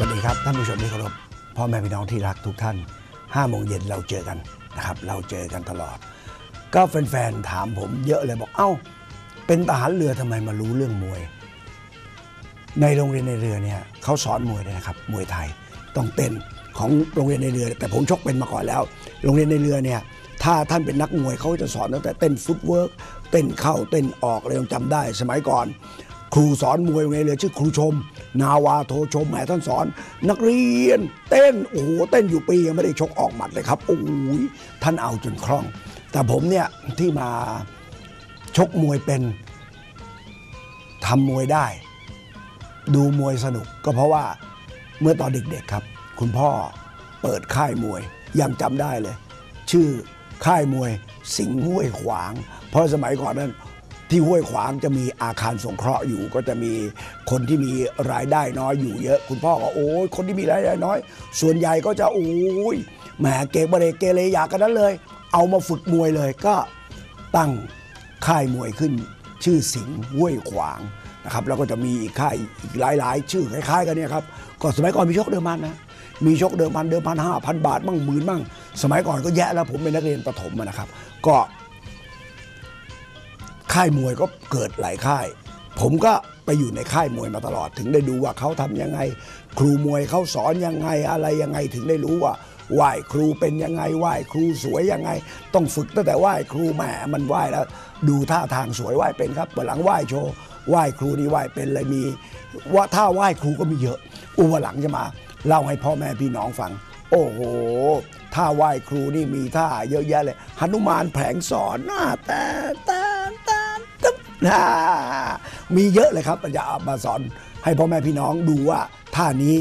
วัสดีครับท่านผู้ชมที่เคารพพ่อแม่พี่น้องที่รักทุกท่าน5โมงเย็นเราเจอกันนะครับ เราเจอกันตลอด ก็แฟนๆถามผมเยอะเลยบอกเอ้า เป็นทหารเรือทำไมมารู้เรื่องมวย ในโรงเรียนในเรือเนี่ยเขาสอนมวยเลยนะครับมวยไทยต้องเต้นของโรงเรียนในเรือ แต่ผมชกเป็นมาก่อนแล้ว โรงเรียนในเรือเนี่ยถ้าท่านเป็นนักมวยเขาจะสอนตั้งแต่เต้นฟุตเวิร์กเต้นเข้าเต้นออกอะไรยังจำได้สมัยก่อน ครูสอนมวยโรงเรียนเรือชื่อครูชม นาวาโทชมแหมท่านสอน นักเรียน เต้นโอ้โหเต้นอยู่ปียังไม่ได้ชกออกหมัดเลยครับโอ้ยท่านเอาจนคล่อง แต่ผมเนี่ยที่มาชกมวยเป็นทำมวยได้ ดูมวยสนุกก็เพราะว่าเมื่อตอนเด็กๆครับ คุณพ่อเปิดค่ายมวยยังจำได้เลย ชื่อค่ายมวยสิงห์ห้วยขวาง เพราะสมัยก่อนนั้น ที่ห้วยขวางจะมีอาคารสงเคราะห์อยู่ ก็จะมีคนที่มีรายได้น้อยอยู่เยอะ คุณพ่อก็โอ้ยคนที่มีรายได้น้อย ส่วนใหญ่ก็จะโอ้ยแหมเกเบเรเกเรอยากกันนั้นเลย เอามาฝึกมวยเลยก็ตั้งค่ายมวยขึ้น ชื่อสิงห์ห้วยขวางนะครับแล้วก็จะมีอีกค่ายอีกหลาย ๆ ชื่อคล้ายๆกันเนี่ยครับก็สมัยก่อนมีชกเดิมพันนะมีชกเดิมพันเดิมพันห้าพันบาทบ้างหมื่นบ้างสมัยก่อนก็แย่แล้วผมเป็นนักเรียนประถมนะครับ ก็ ค่ายมวยก็เกิดหลายค่าย ผมก็ไปอยู่ในค่ายมวยมาตลอด ถึงได้ดูว่าเขาทำยังไง ครูมวยเขาสอนยังไงอะไรยังไงถึงได้รู้ว่าไหว้ครูเป็นยังไงไหว้ครูสวยยังไง ต้องฝึกตั้งแต่ไหว้ครูแหมมันไหว้แล้ว ดูท่าทางสวยไหว้เป็นครับหลังไหว้โชว์ไหว้ครูนี่ไหว้เป็นเลยมีว่าท่าไหว้ครูก็มีเยอะ อุวันหลังจะมาเล่าให้พ่อแม่พี่น้องฟัง โอ้โหท่าไหว้ครูนี่มีท่าเยอะแยะเลยหนุมานแผลงสอนหน้าแต่แต่ มีเยอะเลยครับจะมาสอนให้พ่อแม่พี่น้องดูว่าท่านี้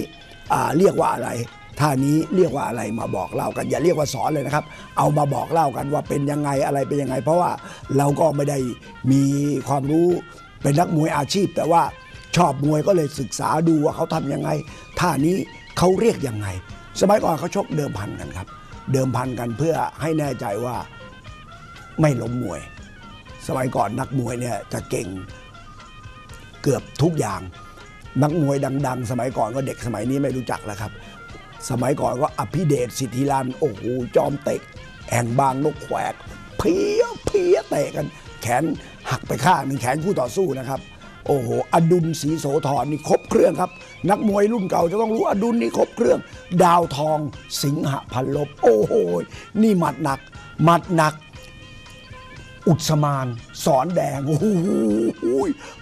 เรียกว่าอะไรท่านี้เรียกว่าอะไรมาบอกเล่ากัน อย่าเรียกว่าสอนเลยนะครับ เอามาบอกเล่ากันว่าเป็นยังไงอะไรเป็นยังไง เพราะว่าเราก็ไม่ได้มีความรู้เป็นนักมวยอาชีพ แต่ว่าชอบมวยก็เลยศึกษาดูว่าเขาทำยังไงท่านี้เขาเรียกยังไง สมัยก่อนเขาชกเดิมพันกันครับ เดิมพันกันเพื่อให้แน่ใจว่าไม่ล้มมวย สมัยก่อนนักมวยเนี่ยจะเก่งเกือบทุกอย่าง นักมวยดัง ๆ สมัยก่อนก็เด็กสมัยนี้ไม่รู้จักแล้วครับ สมัยก่อนก็อภิเดชสิทธิรันโอ้โหจอมเตะแห่งบางนกแขวกเพี้ยเพี้ยเตะกัน แขนหักไปข้างหนึ่งแขนคู่ต่อสู้นะครับโอ้โห อดุลศรีโสธรนี่ครบเครื่องครับ นักมวยรุ่นเก่าจะต้องรู้อดุลนี่ครบเครื่อง ดาวทองสิงหพันลบ โอ้โห นี่หมัดหนัก หมัดหนัก อุสมานสอนแดงโอ้โห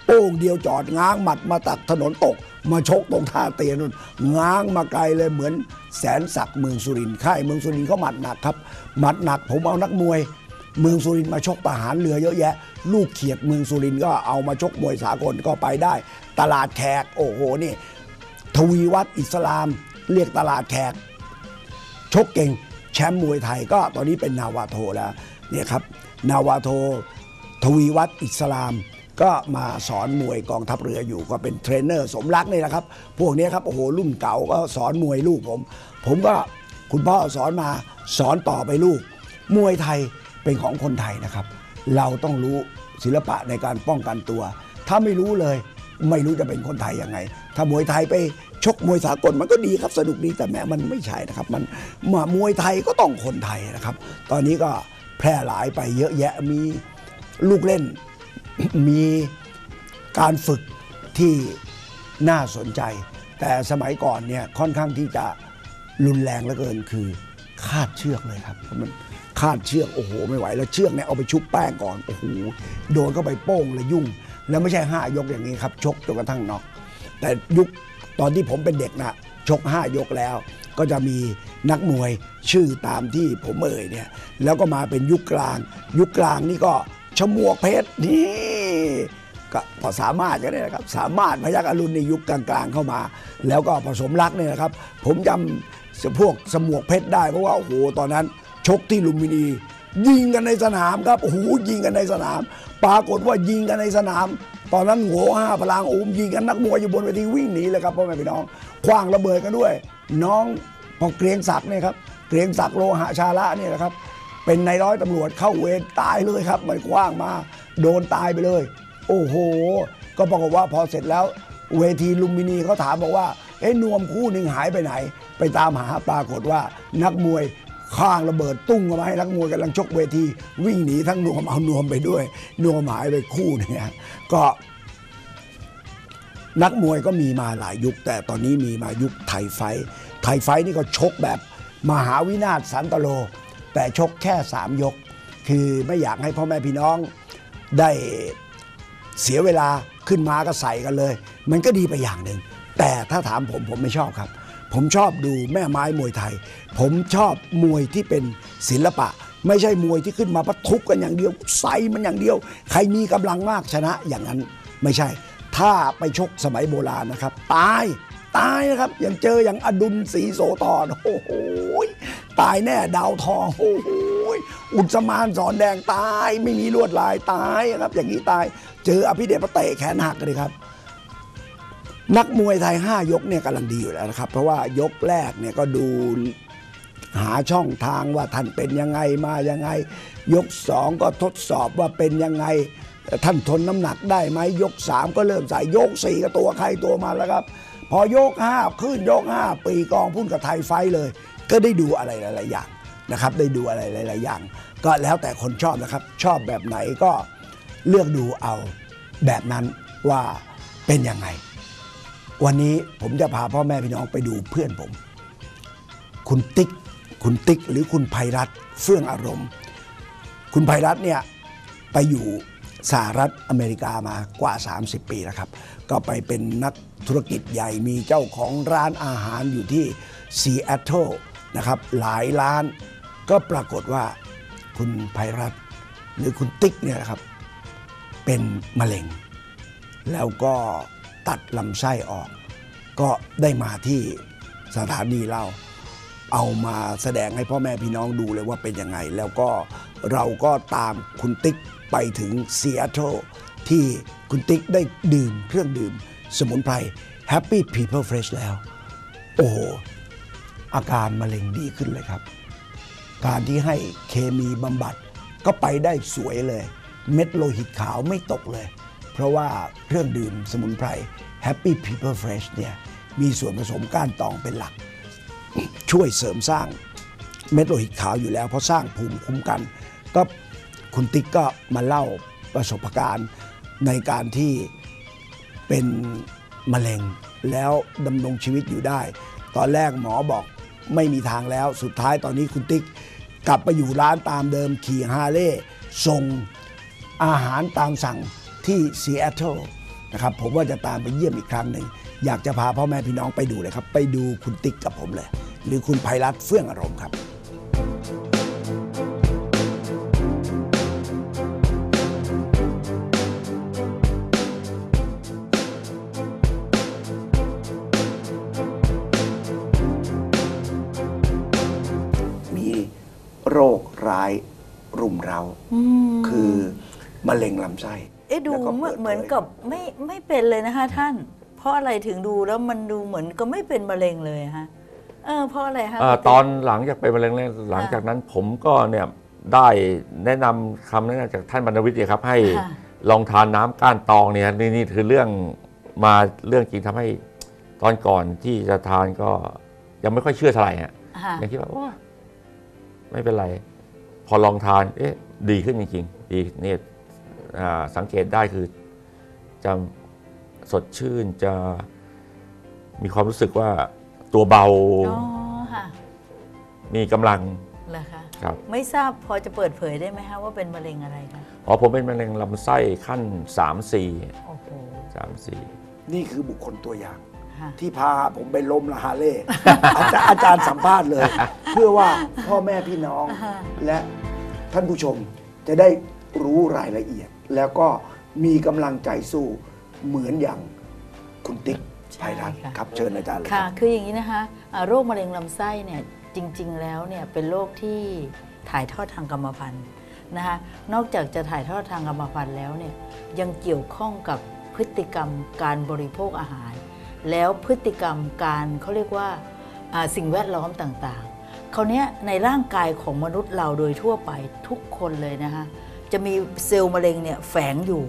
โป้งเดียวจอดง้างหมัดมาตักถนนตก มาชกตรงท่าเตียนนง้างมาไกลเลยเหมือนแสนศักดิ์เมืองสุรินทร์ค่ายเมืองสุรินทร์เขาหมัดหนักครับ หมัดหนักผมเอานักมวย เมืองสุรินทร์มาชกประหารเรือเยอะแยะ ลูกเขียดเมืองสุรินทร์ก็เอามาชกมวยสากลก็ไปได้ ตลาดแขกโอ้โหนี่ ทวีวัฒน์อิสลาม เรียกตลาดแขกชกเก่งแชมป์มวยไทยก็ตอนนี้เป็นนาวาโทแล้วเนี่ยครับ นาวาโท ทวีวัฒน์อิสลาม ก็มาสอนมวยกองทัพเรืออยู่ก็เป็นเทรนเนอร์สมรักนี่แหละครับ พวกนี้ครับโอ้โหรุ่นเก่าก็สอนมวยลูกผม ผมก็คุณพ่อสอนมาสอนต่อไปลูก มวยไทยเป็นของคนไทยนะครับ เราต้องรู้ศิลปะในการป้องกันตัว ถ้าไม่รู้เลยไม่รู้จะเป็นคนไทยยังไง ถ้ามวยไทยไปชกมวยสากลมันก็ดีครับสนุกดีแต่แม้มันไม่ใช่นะครับ มันมามวยไทยก็ต้องคนไทยนะครับ ตอนนี้ก็ แพร่หลายไปเยอะแยะมีลูกเล่น มีการฝึกที่น่าสนใจ แต่สมัยก่อนเนี่ยค่อนข้างที่จะรุนแรงเหลือเกินคือคาดเชือกเลยครับมันคาดเชือกโอ้โหไม่ไหวแล้วเชือกเนี่ยเอาไปชุบแป้งก่อนโอ้โหโดนเข้าไปโป้งเลยยุ่ง แล้วไม่ใช่ห้ายกอย่างนี้ครับ ชกจนกระทั่งน็อกแต่ยุคตอนที่ผมเป็นเด็กนะชกห้ายกแล้ว ก็จะมีนักมวยชื่อตามที่ผมเอ่ยเนี่ยแล้วก็มาเป็นยุคกลาง ยุคกลางนี่ก็ชมวกเพชรนี่ก็พอสามารถก็ได้นะครับสามารถพยักอรุณในยุคกลางๆเข้ามา แล้วก็ผสมรักเนี่ยนะครับ ผมจำพวกสมวกเพชรได้เพราะว่าโอ้โหตอนนั้นชกที่ลุมพินี ยิงกันในสนามครับโอ้โหยิงกันในสนาม ปรากฏว่ายิงกันในสนาม ตอนนั้นโง่ห้าพลางโอมยิงกันนักมวยอยู่บนเวทีวิ่งหนีเลยครับพ่อแม่พี่น้องคว้างระเบิดกันด้วย น้องพอเกรียงศักดิ์เนี่ยครับเกรียงศักดิ์โลหะชาละเนี่ยนะครับ เป็นนายร้อยตำรวจเข้าเวรตายเลยครับ มันคว้างมา โดนตายไปเลย โอ้โห ก็ปรากฏว่าพอเสร็จแล้วเวทีลุมพินีเขาถามบอกว่าเอ๊ะนวมคู่หนึ่งหายไปไหน ไปตามหาปรากฏว่านักมวยข้างระเบิดตุ้งมาให้นักมวยกำลังชกเวที วิ่งหนีทั้งนวมเอานวมไปด้วย นวมหายไปคู่หนึงฮะก็ นักมวยก็มีมาหลายยุค แต่ตอนนี้มีมายุคไทยไฟ ไทยไฟนี่ก็ชกแบบมหาวินาศสันตโล แต่ชกแค่สามยก คือไม่อยากให้พ่อแม่พี่น้องได้เสียเวลาขึ้นมาก็ใส่กันเลย มันก็ดีไปอย่างหนึ่ง แต่ถ้าถามผมผมไม่ชอบครับ ผมชอบดูแม่ไม้มวยไทย ผมชอบมวยที่เป็นศิลปะ ไม่ใช่มวยที่ขึ้นมาปะทุกกันอย่างเดียว ใส่มันอย่างเดียว ใครมีกำลังมากชนะอย่างนั้นไม่ใช่ ถ้าไปชกสมัยโบราณนะครับ ตายตายนะครับอย่างเจออย่างอดุลศรีโสตอนโอ้โหตายแน่ดาวทองโอ้โหอุสมานสอนแดงตายไม่มีลวดลายตายครับ อย่างนี้ตาย เจออภิเดชพระเตะแขนหักเลยครับ นักมวยไทย 5 ยกเนี่ยกำลังดีอยู่แล้วนะครับ เพราะว่ายกแรกเนี่ยก็ดูหาช่องทางว่าท่านเป็นยังไงมายังไง ยกสองก็ทดสอบว่าเป็นยังไง ท่านทนน้ำหนักได้ไหมยกสามก็เริ่มใส่ยกสี่ก็ตัวใครตัวมันแล้วครับ พอยกห้าขึ้นยกห้าปีกองพุ่นกับไทยไฟเลย ก็ได้ดูอะไรหลาย ๆ อย่างนะครับ ได้ดูอะไรหลาย ๆ อย่าง ก็แล้วแต่คนชอบนะครับ ชอบแบบไหนก็เลือกดูเอาแบบนั้นว่าเป็นยังไง วันนี้ผมจะพาพ่อแม่พี่น้องไปดูเพื่อนผม คุณติ๊ก คุณติ๊กหรือคุณภัยรัตเฟื่องอารมณ์ คุณภัยรัตเนี่ยไปอยู่ สหรัฐอเมริกามากว่า 30 ปีแล้วครับ ก็ไปเป็นนักธุรกิจใหญ่มีเจ้าของร้านอาหารอยู่ที่ซีแอตเทิลนะครับหลายร้านก็ปรากฏว่าคุณภัยรัตน์หรือคุณติ๊กเนี่ยนะครับ เป็นมะเร็ง แล้วก็ตัดลำไส้ออก ก็ได้มาที่สถานีเราเอามาแสดงให้พ่อแม่พี่น้องดูเลยว่าเป็นยังไง แล้วก็เราก็ตามคุณติ๊ก ไปถึงซีแอตเทิลที่คุณติ๊กได้ดื่มเครื่องดื่มสมุนไพร Happy People Fresh แล้ว โอ้โห อาการมะเร็งดีขึ้นเลยครับ การที่ให้เคมีบำบัดก็ไปได้สวยเลย เม็ดโลหิตขาวไม่ตกเลย เพราะว่าเครื่องดื่มสมุนไพร Happy People Fresh เนี่ยมีส่วนผสมก้านตองเป็นหลัก ช่วยเสริมสร้างเม็ดโลหิตขาวอยู่แล้ว เพราะสร้างภูมิคุ้มกัน ก็ คุณติ๊กก็มาเล่าประสบการณ์ในการที่เป็นมะเร็งแล้วดำรงชีวิตอยู่ได้ ตอนแรกหมอบอกไม่มีทางแล้ว สุดท้ายตอนนี้คุณติ๊กกลับไปอยู่ร้านตามเดิมขี่ฮาร์เลย์ส่งอาหารตามสั่งที่ซีแอตเทิลนะครับผมว่าจะตามไปเยี่ยมอีกครั้งหนึ่ง อยากจะพาพ่อแม่พี่น้องไปดูเลยครับ ไปดูคุณติ๊กกับผมเลย หรือคุณภัยรัตเฟื่องอารมณ์ครับ มะเร็งลำไส้เอ๊ะดูแล้วก็เหมือนปิดผยเหมือนกับไม่ไม่เป็นเลยนะคะท่าน เพราะอะไรถึงดูแล้วมันดูเหมือนก็ไม่เป็นมะเร็งเลยฮะเออเพราะอะไรคะอ่าคุณตอนติ๊กหลังจากเป็นมะเร็งเนี่ยหลังจากนั้นผมก็เนี่ยได้แนะนำคำแนะนำจากท่านบรรณวิทย์เนี่ยครับ ให้ค่ะ ลองทานน้ำก้านตองเนี่ยนี่นี่คือเรื่องมาเรื่องจริงทำให้ตอนก่อนที่จะทานก็ยังไม่ค่อยเชื่อเท่าไหร่ฮะค่ะยังคิดว่าโอ้ไม่เป็นไร พอลองทานเอ๊ะดีขึ้นจริงๆดีเนี่ยอ่า สังเกตได้คือจะสดชื่นจะมีความรู้สึกว่าตัวเบา อ๋อค่ะมีกำลังเหรอคะครับไม่ทราบพอจะเปิดเผยได้ไหมคะว่าเป็นมะเร็งอะไรคะอ๋อผมเป็นมะเร็งลำไส้ขั้น3 4โอ้โห3 4 นี่คือบุคคลตัวอย่าง ค่ะ ที่พาผมไปล้มละฮาเล่ อาจารย์อาจารย์สัมภาษณ์เลย เพื่อว่าพ่อแม่พี่น้องอ่าฮะและท่านผู้ชมจะได้รู้รายละเอียด แล้วก็มีกำลังใจสู้เหมือนอย่างคุณติ๊กไพรัตน์ครับเชิญอาจารย์เลยคค่ะรับคืออย่างนี้นะคะอ่าโรคมะเร็งลำไส้เนี่ยจริง ๆ แล้วเนี่ยเป็นโรคที่ถ่ายทอดทางกรรมพันธุ์นะคะนอกจากจะถ่ายทอดทางกรรมพันธุ์แล้วเนี่ยยังเกี่ยวข้องกับพฤติกรรมการบริโภคอาหาร แล้วพฤติกรรมการเขาเรียกว่าอ่าสิ่งแวดล้อมต่างๆคราวเนี้ยในร่างกายของมนุษย์เราโดยทั่วไปทุกคนเลยนะคะ จะมีเซลล์มะเร็งเนี่ยแฝงอยู่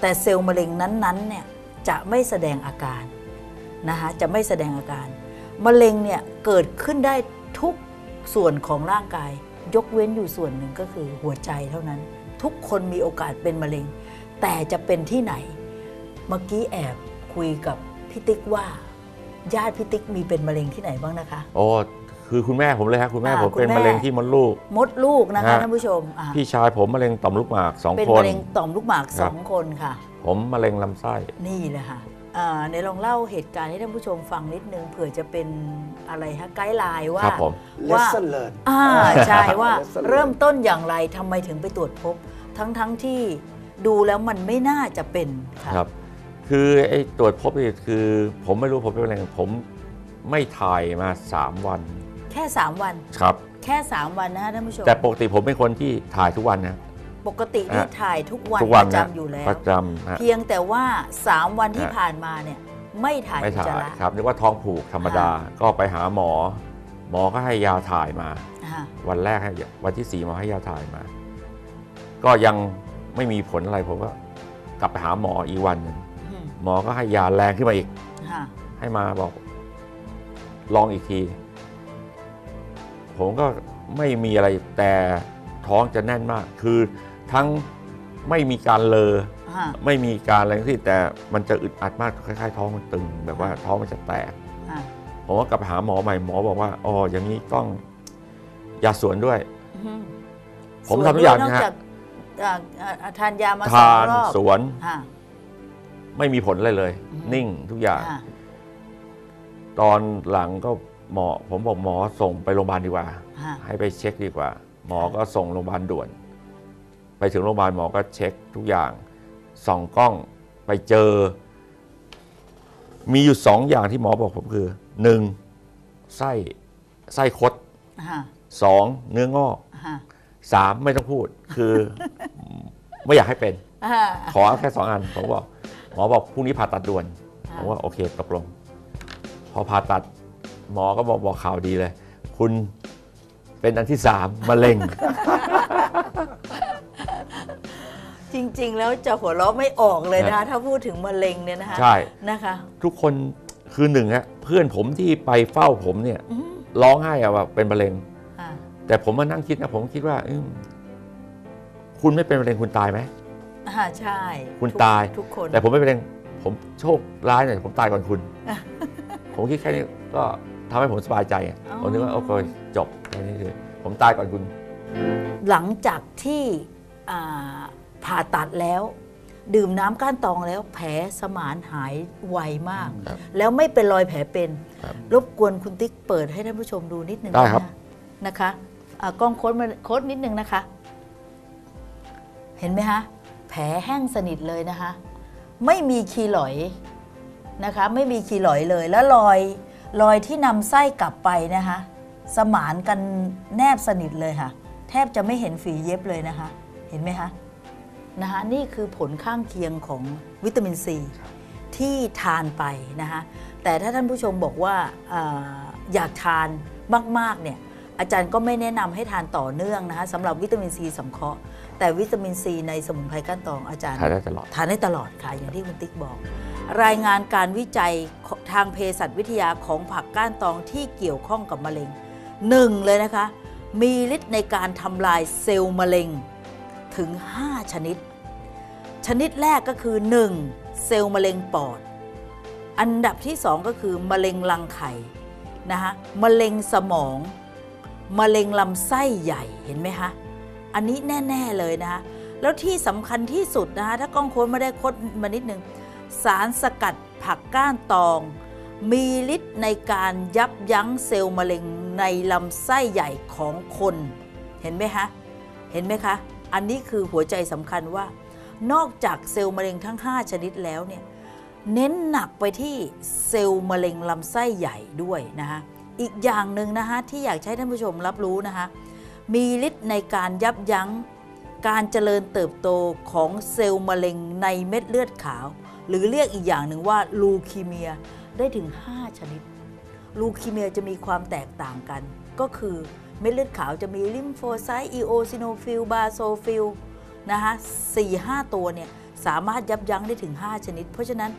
แต่เซลล์มะเร็งนั้นๆเนี่ยจะไม่แสดงอาการนะคะจะไม่แสดงอาการ มะเร็งเนี่ยเกิดขึ้นได้ทุกส่วนของร่างกาย ยกเว้นอยู่ส่วนหนึ่งก็คือหัวใจเท่านั้น ทุกคนมีโอกาสเป็นมะเร็ง แต่จะเป็นที่ไหน เมื่อกี้แอบคุยกับพี่ติ๊กว่า ญาติพี่ติ๊กมีเป็นมะเร็งที่ไหนบ้างนะคะ โอ้ คือคุณแม่ผมเลยครับคุณแม่อ่าผมคุณเป็นแม่ มะเร็งที่มดลูก มดลูกนะคะฮะ ท่านผู้ชมอะพี่ชายผมมะเร็งต่อมลูกหมากสองเป็นคน มะเร็งต่อมลูกหมากคสรัอบงคนค่ะ ผมมะเร็งลำไส้ นี่แหละค่ะอ่าในลองเล่าเหตุการณ์ให้ท่านผู้ชมฟังนิดนึงเผื่อจะเป็นอะไรฮะไกด์ไลน์ว่า ครับผมว่า lesson learn อ่าใช่ว่า Lesson learned เริ่มต้นอย่างไรทำไมถึงไปตรวจพบ ทั้งทั้งที่ดูแล้วมันไม่น่าจะเป็นค่ะครับ คือไอ้ตรวจพบนี่คือ ผมไม่รู้ผมเป็นมะเร็งผมไม่ถ่ายมา 3 วันแค่ 3 วัน ครับ แค่ 3 วันนะฮะท่านผู้ชม แต่ปกติผมเป็นคนที่ถ่ายทุกวันนะ ปกติที่อะถ่ายทุกวันทุกวันประนะจำอยู่แล้ว ประจำฮะ เพียงแต่ว่า 3 วันที่อะผ่านมาเนี่ยไม่ถ่ายไม่อุจถ่าจายระครับนึกว่าท้องผูกธรรมดาก็ไปหาหมอ หมอก็ให้ยาถ่ายมาอ่าวันแรกให้วันที่สี่หมอให้ยาถ่ายมา ก็ยังไม่มีผลอะไรผมก็กลับไปหาหมออีกวันหนึ่งอืมหมอก็ให้ยาแรงขึ้นมาอีก ค่ะให้มาบอก ลองอีกที ผมก็ไม่มีอะไรแต่ท้องจะแน่นมาก คือทั้งไม่มีการเลอค่ะไม่มีการอะไรทั้งสิ้นแต่มันจะอึดอัดมากคล้ายๆ ท้องมันตึง แบบว่าท้องมันจะแตกค่ะผมก็กลับไปหาหมอใหม่หมอบอกว่าอ๋ออย่างนี้ต้องยาสวนด้วยอืมผมส่วนทำทุกอย่างนอกนะฮะจากอ่าอ่าทานยามาสอทางนรอบสวนค่ะไม่มีผลอะไรเลยอืมนิ่งทุกอย่างค่ะตอนหลังก็ หมอผมบอกหมอส่งไปโรงพยาบาลดีกว่าค่ะให้ไปเช็คดีกว่า หมอก็ส่งโรงพยาบาลด่วน ไปถึงโรงพยาบาลหมอก็เช็คทุกอย่างส่องกล้องไปเจอ มีอยู่สองอย่างที่หมอบอกผมคือหนึ่งไส้ไส้คดค่ะสองเนื้องอกค่ะสามไม่ต้องพูด คือ ไม่อยากให้เป็นอ่าขอแค่สองอันผมบอกหมอบอกพรุ่งนี้ผ่าตัดด่วนอ่าผมว่าโอเคตกลง พอผ่าตัด หมอก็บอกบอกข่าวดีเลย คุณเป็นอันที่สามมะเร็ง จริง ๆ แล้วจะหัวเราะไม่ออกเลยนะฮะถ้าพูดถึงมะเร็งเนี่ยนะคะใช่ นะคะ ทุกคนคือหนึ่งฮะเพื่อนผมที่ไปเฝ้าผมเนี่ยอืมร้องไห้อะว่าเป็นมะเร็ง อ่าแต่ผมมานั่งคิดนะผมคิดว่าอืมคุณไม่เป็นมะเร็งคุณตายไหม อ่าใช่คุณทุกตาย ทุกคนแต่ผมไม่เป็นมะเร็งผมโชคร้ายหน่อยผมตายก่อนคุณ ผมคิดแค่นี้ก็ ทำให้ผมสบายใจไงอ๋อผมนึกว่าโอเคจบแค่นี้คือผมตายก่อนคุณ หลังจากที่อ่าผ่าตัดแล้ว ดื่มน้ำก้านตองแล้วแผลสมานหายไวมากครับแล้วไม่เป็นรอยแผลเป็นครับรบกวนคุณติ๊กเปิดให้ท่านผู้ชมดูนิดนึงได้ครับนะนะคะอ่ากล้องโค้ดมาโค้ดนิดนึงนะคะ เห็นไหมคะแผลแห้งสนิทเลยนะคะ ไม่มีคีหลอยนะคะ ไม่มีคีหลอยเลยแล้วรอย รอยที่นำไส้กลับไปนะคะ สมานกันแนบสนิทเลยค่ะ แทบจะไม่เห็นฝีเย็บเลยนะคะ เห็นไหมคะนะคะนี่คือผลข้างเคียงของวิตามินซีที่ทานไปนะคะแต่ถ้าท่านผู้ชมบอกว่าอาอยากทานมากๆเนี่ยอาจารย์ก็ไม่แนะนำให้ทานต่อเนื่องนะคะสำหรับวิตามินซีสังเคราะห์แต่วิตามินซีในสมุนไพรก้านตองอาจารย์ถ่ายได้ตลอดทานได้ตลอดค่ะอย่างที่คุณติ๊กบอก รายงานการวิจัยทางเภสัชวิทยาของผักก้านตองที่เกี่ยวข้องกับมะเร็งหนึ่งเลยนะคะ มีฤทธิ์ในการทำลายเซลล์มะเร็งถึง 5 ชนิด ชนิดแรกก็คือ 1. เซลล์มะเร็งปอด อันดับที่ 2 ก็คือมะเร็งรังไข่นะคะมะเร็งสมองมะเร็งลำไส้ใหญ่เห็นไหมคะอันนี้แน่ ๆเลยนะคะแล้วที่สำคัญที่สุดนะคะถ้ากล้องโค้ดไม่ได้คดมานิดนึง สารสกัดผักก้านตอง มีฤทธิ์ในการยับยั้งเซลล์มะเร็งในลำไส้ใหญ่ของคน เห็นไหมคะ เห็นไหมคะ อันนี้คือหัวใจสำคัญว่า นอกจากเซลล์มะเร็งทั้ง 5 ชนิดแล้วเนี่ยเน้นหนักไปที่เซลล์มะเร็งลำไส้ใหญ่ด้วยนะคะอีกอย่างหนึ่งนะคะที่อยากให้ท่านผู้ชมรับรู้นะคะมีฤทธิ์ในการยับยั้งการเจริญเติบโตของเซลล์มะเร็งในเม็ดเลือดขาว หรือเรียกอีกอย่างหนึ่งว่าลูคีเมียได้ถึง 5 ชนิด ลูคีเมียจะมีความแตกต่างกัน ก็คือเม็ดเลือดขาวจะมีลิมโฟไซต์อีโอซิโนฟิลบาโซฟิลนะคะ4-5ตัวเนี่ยสามารถยับยั้งได้ถึง 5 ชนิด เพราะฉะนั้น